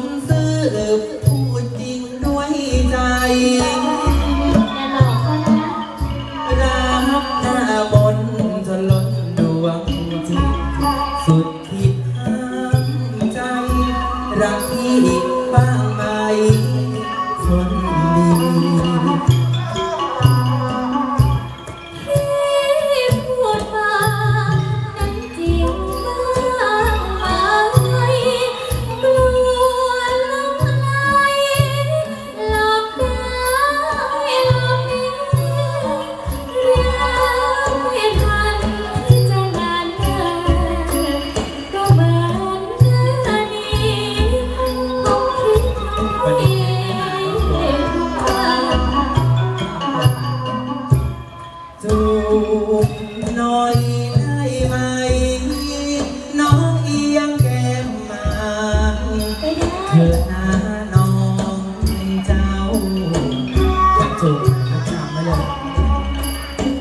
คนซื่อพูดจริงด้วยใจรักหน้าบนจนล้นดวงสุดที่ห้ามใจ รักที่บ้งไหคนดี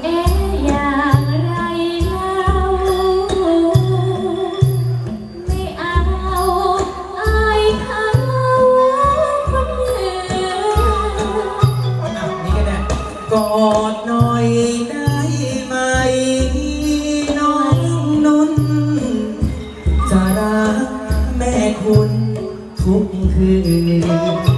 เอ๊อย่างไรเล่าไม่เอาอายเขาคนอื่อะนี่ก็ได้กอดหน่อยได้ไหมน้องนนท์จะรักแม่คุณทุกคืน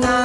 now.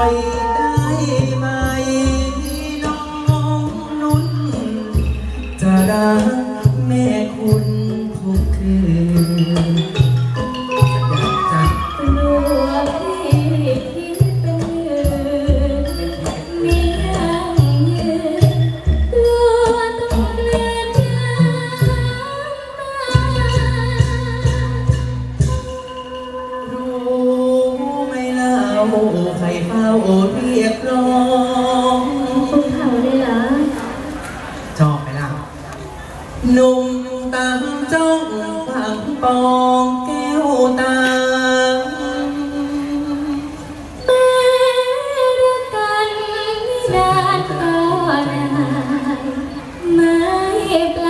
น่ได้ไหมน้องนุ่นจะรักแม่คุณทุกคืนาวเรียกร้อง ภูเขาเลยเหรอชอบไหมล่ะ หนุ่มตามจ้องฟังปองแก้วตา แม่รักกันนานก็นานไม่ปลา